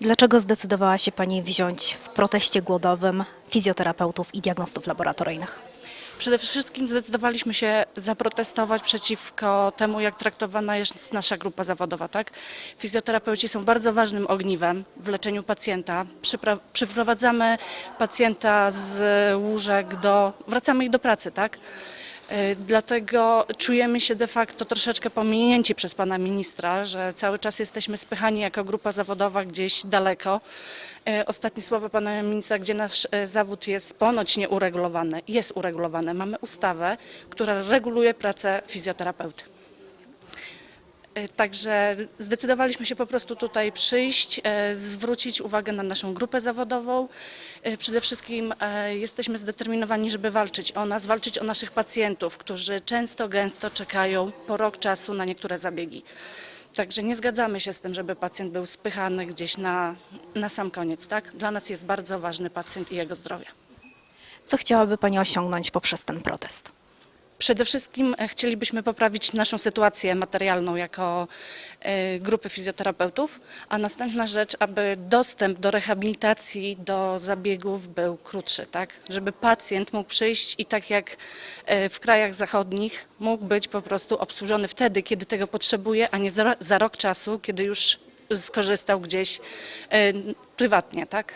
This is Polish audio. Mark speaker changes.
Speaker 1: Dlaczego zdecydowała się Pani wziąć w proteście głodowym fizjoterapeutów i diagnostów laboratoryjnych?
Speaker 2: Przede wszystkim zdecydowaliśmy się zaprotestować przeciwko temu, jak traktowana jest nasza grupa zawodowa. Tak? Fizjoterapeuci są bardzo ważnym ogniwem w leczeniu pacjenta. Przypra- przyprowadzamy pacjenta z łóżek do, wracamy ich do pracy, tak? Y, Dlatego czujemy się de facto troszeczkę pominięci przez pana ministra, że cały czas jesteśmy spychani jako grupa zawodowa gdzieś daleko. Y, Ostatnie słowa pana ministra, gdzie nasz y, zawód jest ponoć nieuregulowany. Jest uregulowany. Mamy ustawę, która reguluje pracę fizjoterapeuty. Y, Także zdecydowaliśmy się po prostu tutaj przyjść, e, zwrócić uwagę na naszą grupę zawodową. E, Przede wszystkim e, jesteśmy zdeterminowani, żeby walczyć o nas, walczyć o naszych pacjentów, którzy często, gęsto czekają po rok czasu na niektóre zabiegi. Także nie zgadzamy się z tym, żeby pacjent był spychany gdzieś na, na sam koniec. Tak? Dla nas jest bardzo ważny pacjent i jego zdrowie.
Speaker 1: Co chciałaby Pani osiągnąć poprzez ten protest?
Speaker 2: Przede wszystkim e, chcielibyśmy poprawić naszą sytuację materialną jako e, grupy fizjoterapeutów, a następna rzecz, aby dostęp do rehabilitacji, do zabiegów był krótszy, tak? Żeby pacjent mógł przyjść i tak jak e, w krajach zachodnich mógł być po prostu obsłużony wtedy, kiedy tego potrzebuje, a nie za, rok czasu, kiedy już skorzystał gdzieś prywatnie, tak?